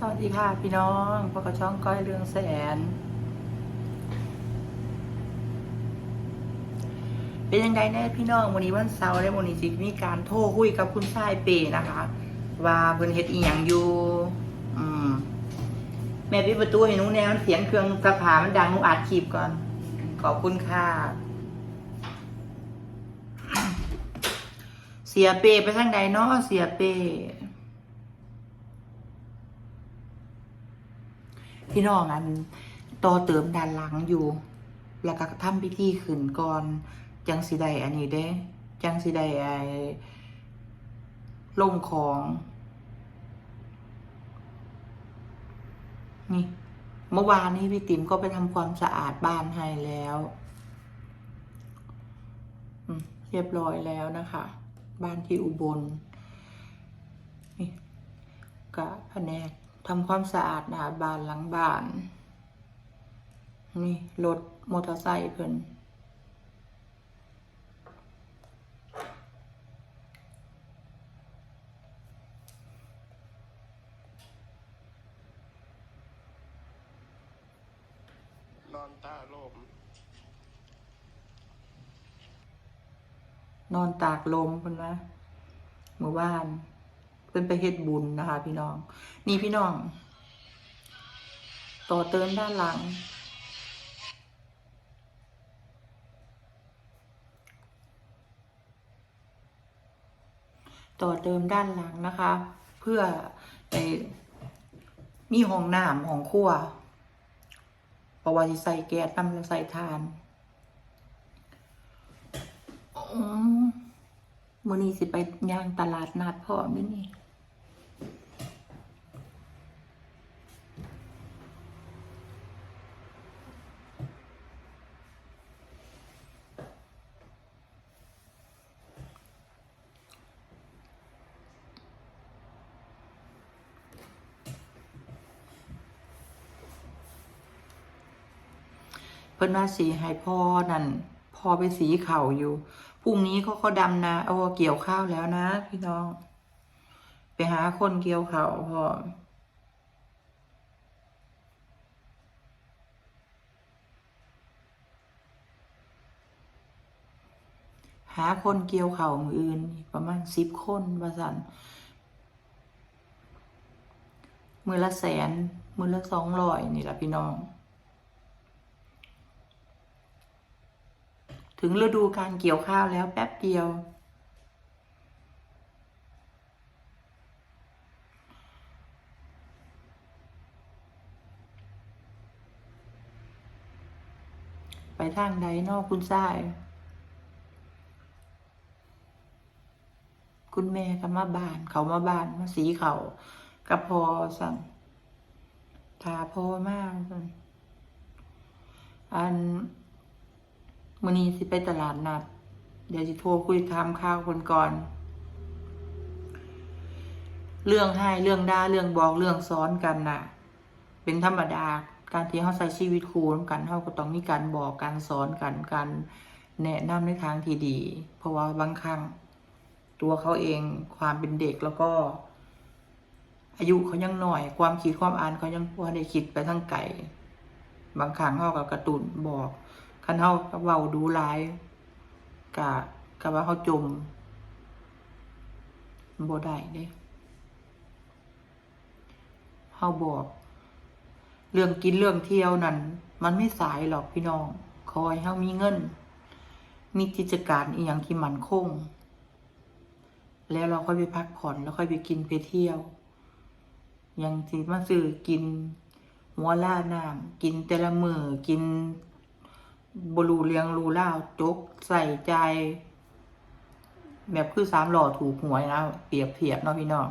สวัสดีค่ะพี่น้องพบกับช่องก้อยเรืองแสน เป็นยังไงแน่พี่น้องวันนี้วันเสาร์และวันนี้จิมีการโทรคุยกับคุณชายเปนะคะ ว่าเพิ่นเฮ็ดอีหยังอยู่อืม แม่ปิดประตูให้หนูแนวเสียงเครื่องสภามันดังหนูอัดคลิปก่อน ขอบคุณค่ะ เสียเปไปทางใดเนาะเสียเป พี่น้องอันต่อเติมด้านหลังอยู่ แล้วก็ทำพิธีขึ้นก่อน จังสิได้อันนี้เด้ จังสิได้ไอ้ลงของ นี่ เมื่อวานนี้พี่ติ๋มก็ไปทำความสะอาดบ้านให้แล้วเรียบร้อยแล้วนะคะ บ้านที่อุบลนี่กะแผนก ทำความสะอาดหน้าบ้านหลังบ้าน นี่รถมอเตอร์ไซค์เพิ่นนอนตาโลม นอนตากลมเพิ่นว่าเมื่อวานเพิ่นไปเฮ็ดบุญนะคะ พี่น้อง นี่พี่น้อง ต่อเติมด้านหลัง ต่อเติมด้านหลังนะคะ เพื่อไอ้มีห้องน้ำห้องครัวเพราะว่าสิใส่แก๊สนำแล้วใส่ทานอืมมื้อนี้สิไปย่างตลาดนัดพร้อมด้วนี่ เพิ่นว่าสีให้พ่อนั่นพ่อไปสีเข่าอยู่พรุ่งนี้เขาเขาดำนาเอาเกี่ยวข้าวแล้วนะ พี่น้อง ไปหาคนเกี่ยวข้าวพ่อหาคนเกี่ยวเข่ามืออื่น ประมาณสิบคนว่าสันมือละแสน มือละสองร้อยนี่แหละพี่น้อง ถึงฤดูการเกี่ยวข้าวแล้วแป๊บเดียว ไปทางใดนอกคุณทราย คุณแม่ก็มาบ้าน เขามาบ้านมาสีเขากับพอสั่งทาพอมาก อัน มื่อนี้สิไปตลาดนัด เดี๋ยวจะโทรคุยทำข้าวคนก่อน เรื่องให้เรื่องด่าเรื่องบอกเรื่องซ้อนกันน่ะ เป็นธรรมดาการที่เขาใช้ชีวิตคู่กันเขาก็ต้องมีการบอกการสอนกันการแนะนำในทางที่ดี เพราะว่าบางครั้งตัวเขาเองความเป็นเด็กแล้วก็ อายุเขายังหน่อย ความคิดความอ่านเขายังพอได้คิดไปทั้งไก่บางครั้งเขากับกระตุนบอก คันเฮากับเว้าดูหลายกะกะว่าเขาจมบ่ได้เด้เฮาบอก เรื่องกินเรื่องเที่ยวนั่นมันไม่สายหรอกพี่น้อง คอยเฮามีเงิน มีกิจการอีหยังที่มันคง แล้วเราค่อยไปพักผ่อนแล้วค่อยไปกินไปเที่ยวยังสิมาซื้อกินหัวล่าน้ำกินแต่ละมือกิน บรูเลียงรูเล่าวจกใส่ใจ แบบคือสามหล่อถูกหวยนะเปรียบเทียบเนาะพี่น้อง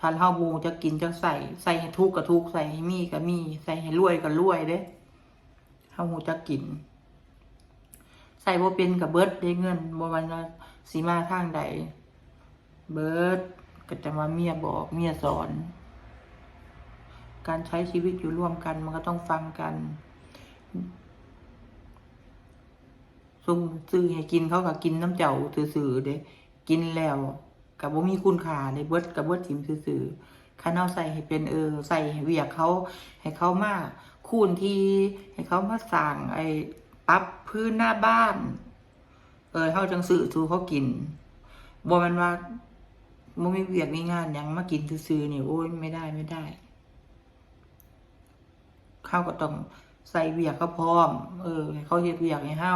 ทานข้าวบูจะกินจะใส่ใส่ให้ทุกกับทุกใส่ให้มีกับมีใส่ให้รวยกับรวยเด้ข้าวบูจะกิน ใส่บ่เป็นกับเบิร์ดได้เงินบ่วันสีมาทางใด เบิร์ดก็จะมาเมียบอกเมียสอน การใช้ชีวิตอยู่ร่วมกันมันก็ต้องฟังกัน ซุ่มซื้อให้กินเขาก็กินน้ำเจ้าซื่อๆเด้กินแล้วกับบ่มีคุณค่าในเบิดกับเบิดทิมซื่อๆคันเอาใส่ให้เป็นเออใส่ให้เวียกเขาให้เขามาคูนที่ให้เขามาสั่งไอ้ปรับพื้นหน้าบ้าน เออเขาจังสื่อสู่เขากินบ่แมันว่าบ่มีเวียกมีงานยังมากินซื่อๆนี่โอ้ยไม่ได้ไม่ได้เขาก็ต้องใส่เวียกเขาพร้อม เออให้เขาเฮ็ดเวียกให้เฮา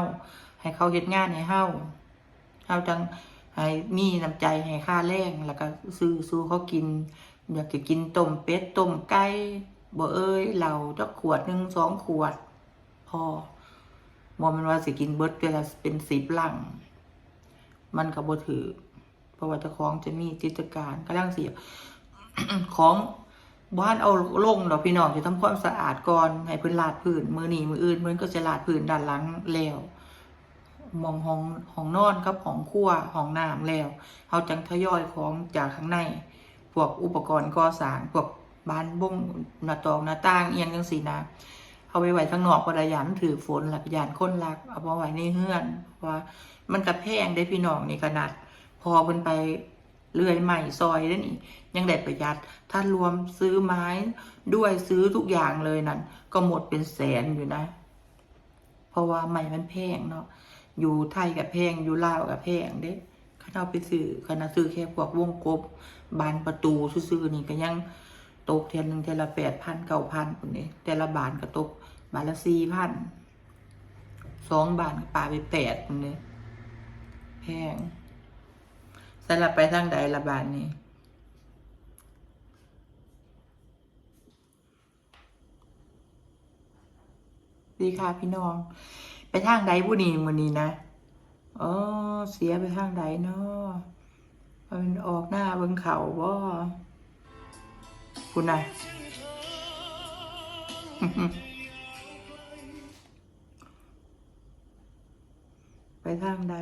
ให้เขาเฮ็ดงานให้เฮาเฮาจังให้มีน้ำใจให้ค่าแรงแล้วก็ซื้อสู่เขากิน อยากจะกินต้มเป็ดต้มไก่บ่เอ้ยเหล้าจักขวดหนึ่งสองขวด พอบ่แมันว่าสิกินเบิดเวลาเป็นสิบลังมันก็บ่ถือเพราะว่าเจ้าของจะมีกิจการกำลังเสียของบ้านเอาลงดอกพี่น้องจะทำความสะอาดก่อนให้พิ่นลาดพื้นมือหนีมืออื่นมือก็จะลาดพื้นด้านหลังแล้ว มองห้องห้องนอนกับห้องครัวห้องน้ำแล้วเขาจังทยอยของจากข้างในพวกอุปกรณ์ก่อสร้างพวกบานบ้งหน้าตองหน้าต่างเอียงจังสีนะเอาไปไว้ข้างนอกก็ได้ยานถือฝนหลักยานคนรัก เอามาไว้ในเฮือนเพราะว่ามันกระแพงได้พี่น้องในขนาด พอเพิ่นไปเลื่อยใหม่ซอยแล้วนี่ ยังได้ประหยัด ถ้ารวมซื้อไม้ด้วยซื้อทุกอย่างเลยนั่นก็หมดเป็นแสนอยู่นะ เพราะว่าใหม่มันแพงเนาะ อยู่ไทยกับแพงอยู่ลาวกับแพงเด้ข้าเอาไปซื้อคณะซื้อแค่พวกวงกบบานประตูซื้อๆนี่ก็ยังตกเทียนหนึ่งเทยละแปดพันเก้าพันคนนี้แต่ละบานก็ตกบานละสี่พันสองบานก็ปาไปแปดคนนี้แพงสลับไปทางใดละบานนี้ดีค่ะพี่น้อง ทางใดบุนีมือนี้นะอ๋อเสียไปทางใดเนาะมันออกหน้าเบิงเขาบ่คุณนะไปทางใด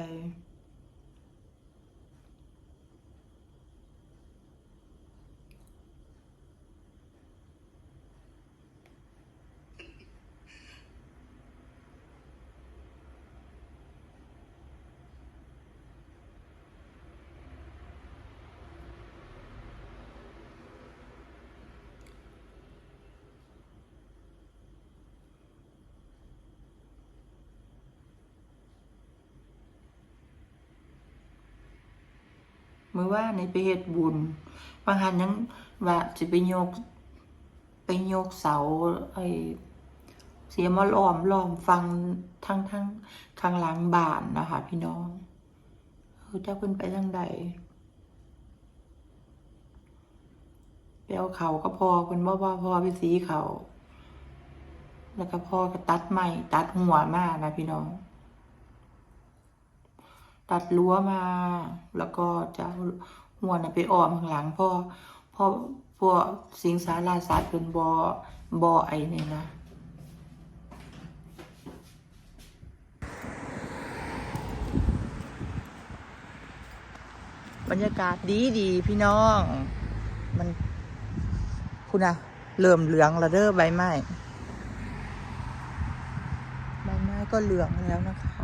เมื่อว่าในไปเฮ็ดบุญบางหันยังว่าสิไปโยก ไปโยกเสาไอเสียมาล้อมล้อมฟังทั้งทั้งข้างหลังบ้านนะคะ พี่น้องเจ้าเพิ่นไปทางใดไปเอาเขาก็พอเพิ่นว่าว่พอไปสีเขา แล้วก็พ่อก็ตัดไม้ตัดหัวมากนะพี่น้อง ตัดรั้วมา แล้วก็จะหัวน่ะไปอ้อมข้างหลังพ่อพ่อพวกสิงสาราสัตว์เป็นบอบอไอเนี่ยนะบรรยากาศดีดีพี่น้อง มันคุณอะเริ่มเหลืองละเด้อใบไม้ ใบไม้ก็เหลืองแล้วนะคะ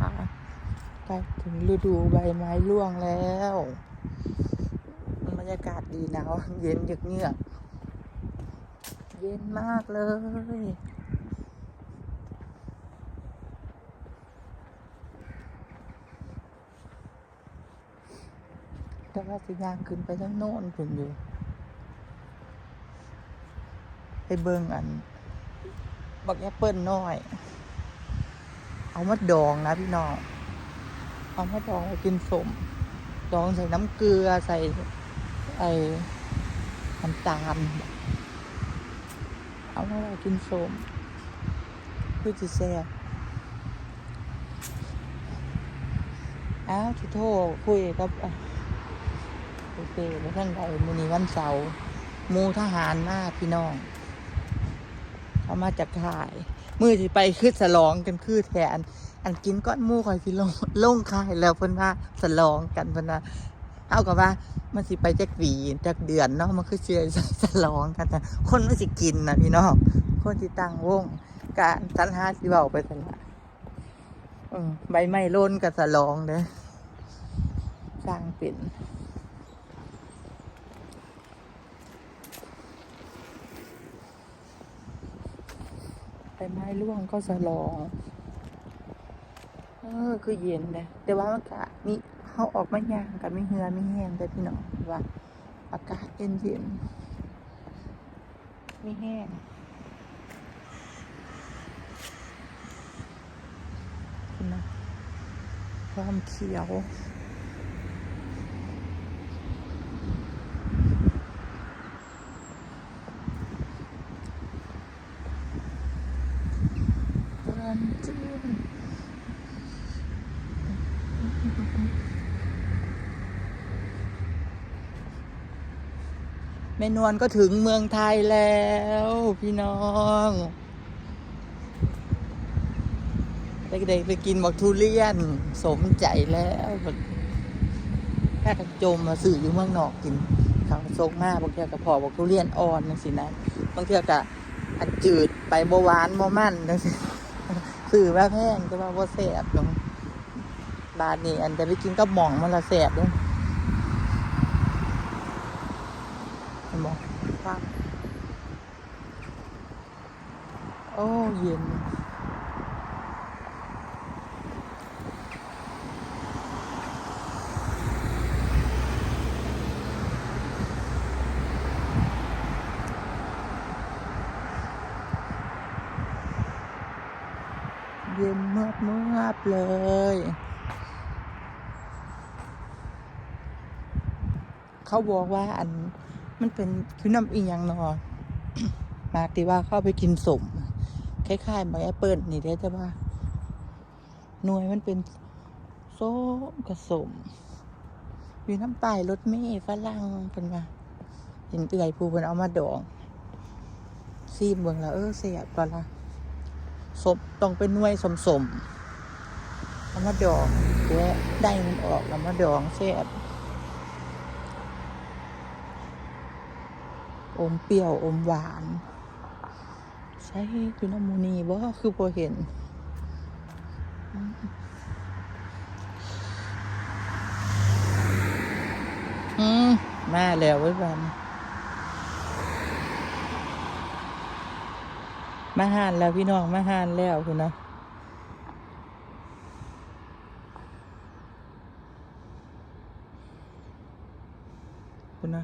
ใกล้ถึงฤดูใบไม้ร่วงแล้วบรรยากาศดีหนาวเย็นเยือกเยือกเย็นมากเลยแต่ว่าสิยางขึ้นไปทั้งโน่นคุณอยู่ ไปเบิ่งอัน บักแอปเปิลน้อย เอามาดองนะพี่น้อง เอามาดองกินสมดองใส่น้ำเกลือใส่ไอ้น้ำตาลเอามาไว้กินสมเพื่อจะแซ่บอ้าวทุโทษคุยกับโอเคไปท่านใดมื้อนี้วันเสาร์มูทหารมาพี่น้องเขามาจากข่าย มือที่ไปคือสลองกันคือแทน อันกินก้อนมูคอยสิลงลงคายแล้วเพิ่นว่าสลองกันเพิ่นว่าเอากับว่ามันสิไปแจกปีจากเดือนเนาะมันคือเชื่อสลองกันนะคนมันสิกินนะพี่น้องคนที่ตั้งวงการสรรหาสิเบาไปสละใบไม้ล้นกับสลองเด้สร้างเป็นใบไม้ร่วงก็สลอง เออคือเย็นเลยแต่ว่ามันก็มีเขาออกมาย่างกับมีเหือไม่แห้งแต่พี่น้องว่า อากาศเย็นเย็นไม่แห้งคุณนะความเขียว รันจืนแม่นวลก็ถึงเมืองไทยแล้ว พี่น้องเด็กๆไปกินบักทุเรียน สมใจแล้วแค่กระโจมมาสื่ออยู่เมืองนอกกินเขาทรงมากบางเทีกระพอบอกทุเรียนอ่อนนั่นสินะบางเทีกะอันจืดไปบหวานบ่มันนั่นสิสื่อว่าแพงแต่ว่าบ่แสบเนาะบาทนี่อันจะไปกินกับหม่องมันละแสบด้เห็นบ่ครับโอ้เย็นเย็นมือบเมือบเลยเขาบอกว่าอันมันเป็นคือน้ำอีหยังนอมาติว่าเข้าไปกินสม คล้ายๆใบแอปเปิลนี่ได้แต่ว่า หน่วยมันเป็นส้มกับสมอยู่น้ำตายรถเมย์ฝรั่งเป็นว่าเห็นเอื่อยผู้เพิ่นเอามาดอง ซีมเบิ่งแล้วเออเสียบก่อนละสมต้องเป็นหน่วยสมสมเอามาดองแกะได้มันออกแล้วมาดองแซ่บอมเปรี้ยวอมหวาน ใช่คือน้ำมูนีบ่คือพอเห็นอืมอืมาแล้วเว้ยบันมาหานแล้วพี่น้องมาหานแล้วคุณนะคุณนะ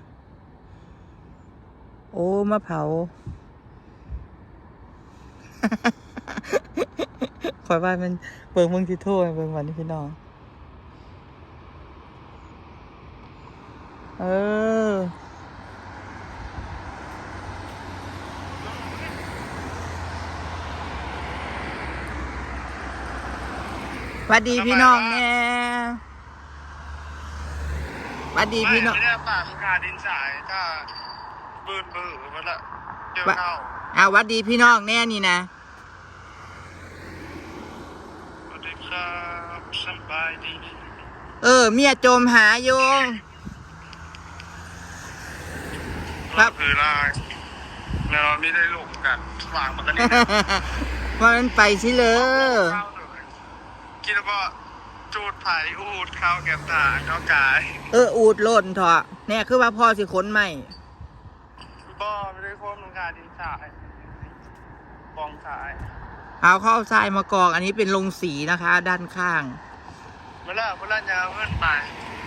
โอ้มาเผา ขอยว่ามันเปิงมึงที่โทษเปิงวันนี้พี่น้อง เออหวัดดีพี่น้องแน่หวัดดีพี่น้องไม่ได้ป่ามันขาดินสายถ้าบืนบือมันละเดี๋ยวเข้าอ่าหวัดดีพี่น้องแน่นี่นะ สวัสดีครับสบายดี เออ เมียจมหาโยงครับคือลายเราไม่ได้ลงกันวางมันกันนี่นะว่ามันไปสิเลยเข้าเลยคิดว่าจูดไผ่อูดเข้าแก้มตาเข้ากาย เออ อูดหล่นเถอะเนี่ยคือว่าพ่อสิขนใหม่บ่ไม่ได้โค้งมันขาดินสายกองสาย เอาเข้าเอาทรายมากองอันนี้เป็นลงสีนะคะ ด้านข้างเมื่อละเมื่อละยาวเงินไป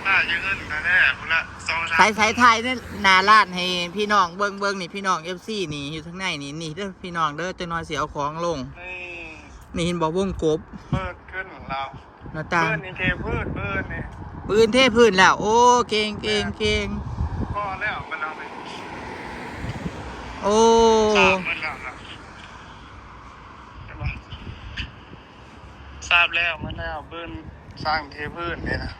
น่าจะเงินกันแน่เมื่อละสองสาสามยสายไทยเนี่ยนาลาดให้พี่น้องเบิ้งเบิ้งนี่พี่น้องเอฟซีนี่อยู่ทั้างในนี่นี่เด้อพี่น้องเด้อจะน้อยเสียเอาของลงนี่นี่เห็นบอกวงกบเปิดขึ้นของเราหน้าต่างเปิดนี่เทพืชเปิดนี่ปืนเทพื้นแล้ว โอ้เก่งเก่งเก่งก็แล้วมันเอาไปโอ้ สร้างมันแล้วนะใช่ปะ ทราบแล้วมันแล้วเบิ้นสร้างเทพืชเนี่ยนะ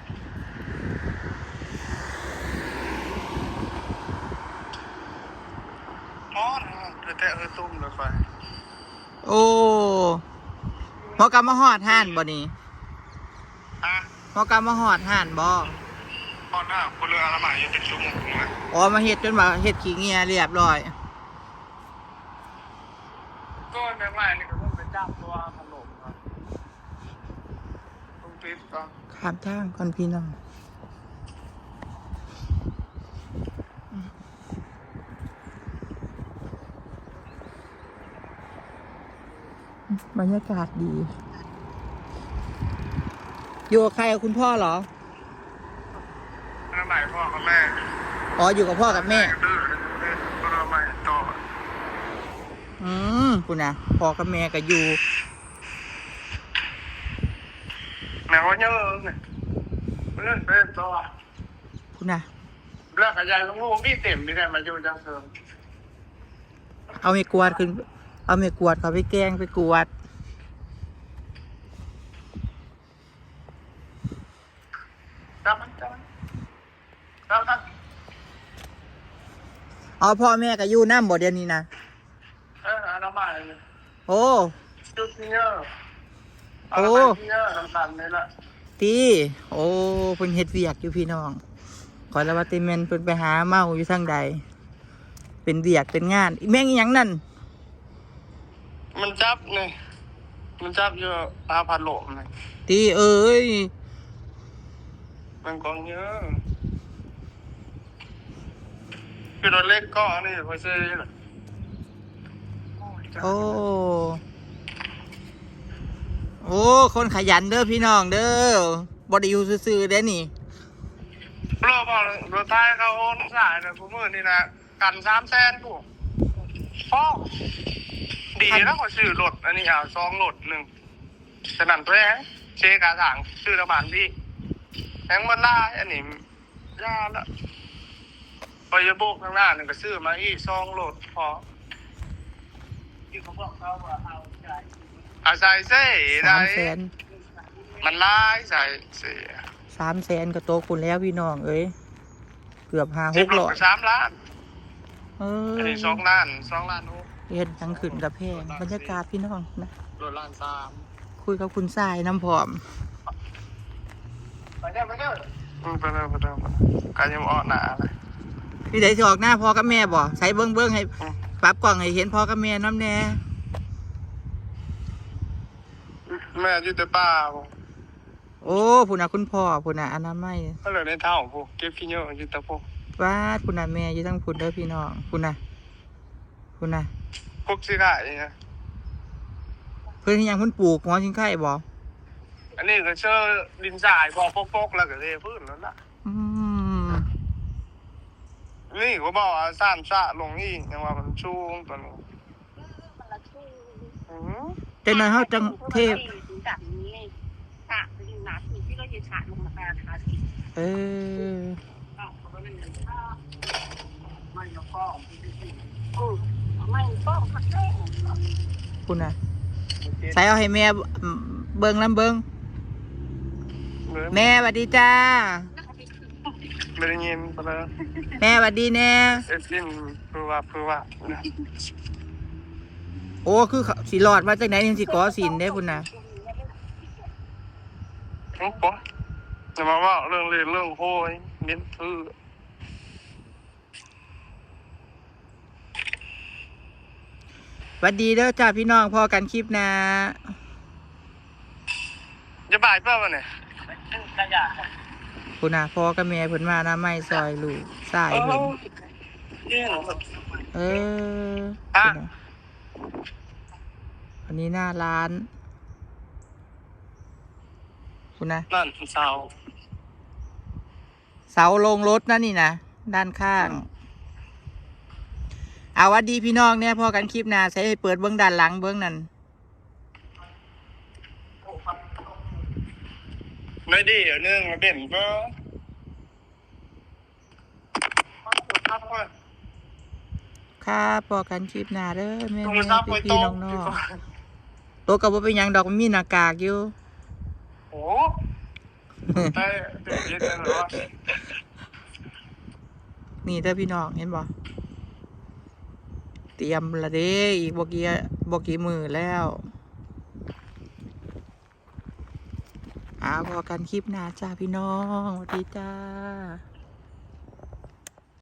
มอดเดี๋ยวแต่เออตุ้มเลยไฟโอ้หมอกำมาหอดห่านบ่นี่อะหมอกำมาหอดห่านบ่พอหน้าคนเรืออนามัยยังเป็นชั่วโมงเลยอ๋อมาเฮ็ดจนว่าเฮ็ดขี้เงียเรียบร้อยก็ในใหม่นี่ก็ต้องไปจับตัวขน ครับต้องติดก็ข้ามทางก่อนพี่น้องบรรยากาศดี อยู่กับใครกับคุณพ่อเหรอแล้วใหม่พ่อกับแม่ อ๋อ อยู่กับพ่อกับแม่ดื้อก็เราใหม่ต่ออืมคุณนะพ่อกับแม่ก็อยู่ แม่ ว่าเยอะเนี่ยเล่นเป็นต่อคุณนะแล้วกับยายลูกพี่เต็มไม่ได้มาอยู่จังเสริมเอาเมกวาดขึ้น เอาเมกวาดเขาไปแกล้งไปกวาดจับมันจับมันจับมันอ๋อพ่อแม่ก็อยู่น้ำบ่เดียวนี้นะ เออเอาน้ำใหม่เลยโอ้จุดที่เยอะ เอาน้ำใหม่ที่เยอะน้ำตาลนี่แหละตีโอ้เพิ่นเฮ็ดเวียกอยู่พี่น้องขอแล้วว่าเตแมนเพิ่นไปหาเมาอยู่ทางใด เป็นเวียกเป็นงานอีแม่งอีหยังนั่น มันจับนี่มันจับอยู่อาพัดลมนี่ตีเอ้ยมันกองเยอะคือรถเล็กก็นี่พอซื้อน่ะโอ้ โอ้ คนขยันเด้อพี่น้องเด้อบไดอยู่ซื่อๆเด้อนี่รอบพอรถท้ายเขาโอนสายนะกูมือนี่นะกันสามแสนกูพ่อดีแล้วก็ซื้อรถอันนี้อะซองรถหนึ่งสนั่นตัวแองเชกาถังซื้อระบานพี่แองมันล่าอันนี้ยาละไปยโบกข้างหน้าหนึ่งก็ซื้อมาอีซองรถพอที่เขาบอกเขาว่าเอาใจ อาศัยเซ่สาได้มแสนมันลายใส่เสียสามแสนก็โตคุณแล้วพี่น้องเอ้ยเกือบห้าหสิบกรร้ถอยก็สามล้านเออันอนี้สองล้านสองล้านโอ้เฮ็ดทั้งขึ้นกับแพงบรรยากาศพี่น้องนะรถล้านสามคุยกับคุณทรายน้ำพร้อม ไปเด้อไปเด้ออืมไปเด้อไปเด้อไปเด้อการยังอ่อนหนาเลย พี่ไดสิออกหน้าพ่อกับแม่บ่ใส่เบิ้งเบิ้งให้อืม ปรับกล่องให้เห็นพ่อกับแม่น้ำแน่ แม่อยู่แต่ป่าบ่โอ้พุ่นน่ะคุณพ่อพุ่นน่ะอนามัยก็เลยในเท่าพวกเก็บขี้เหนียวอยู่แต่พวกวาดพุ่นน่ะแม่อยู่ทั้งพุ่นเด้อพี่น้องพุ่นน่ะพุ่นน่ะพวกสิขายเนี่ยเพิ่นเฮ็ดหยังเพิ่นปลูกหัวชิงไข่บ่อันนี้ก็เชื่อดินทรายบอกปกๆแล้วก็เทพื้นแล้วล่ะอืมนี่ก็บอกว่าสามชะลงอีกยังว่ามันชูงตัวนี้อือแต่น้อยเฮาจังเท พแบบนี้ฉากเป็นนัดที่ก็จะฉากลงมาแบบค่ะเออไม่ยกฟ้องอืมไม่ต้องพักแรกพุ่นน่ะใส่เอาให้แม่เบิ่งน้ำเบิ่งแม่สวัสดีจ้าไม่ได้ยินไปเลยแม่สวัสดีแน่เอฟซินคือว่าคือว่านะโอ้คือเขาสิรอดมาจากไหนถึงสิก่อศีลได้พุ่นน่ะ โอ้โหจะมาว่าเรื่องเรียนเรื่องโห้ยเน้นคือสวัสดีเด้อจ้าพี่น้องพอกันคลิปนะ จะบ่ายเปล่าวะเนี่ยขยะพุ่นน่ะพ่อกับแม่เพิ่นมาน้ำไม่ซอยลูกสายเพิ่นเยี่ยงเอออะพุ่นน่ะ อันนี้หน้าร้าน คุณนะนั่นเสาเสาลงรถนะนี่นะด้านข้าง เอาวัดดีพี่น้องเนี่ยพอกันคลิปหนาใช้ให้เปิดเบื้องด้านหลังเบื้องนั่นไม่ดีเดี๋ยวนึงเด่นก็ครับค่ะพอกันคลิปหนาเด้อแม่โทรแม่ศัพท์ไปพี่โต๊ะๆน้องๆตัวกับว่าเป็นหยังดอกมันมีหน้ากากอยู่โอ้ ได้เด็กย็นเลยเหรอนี่เด้อพี่น้องเห็นบ่เตรียมละเด้อีกบกี้บกี่มือแล้วอาพอกันคลิปหนาจ้าพี่น้องสวัสดีจ้า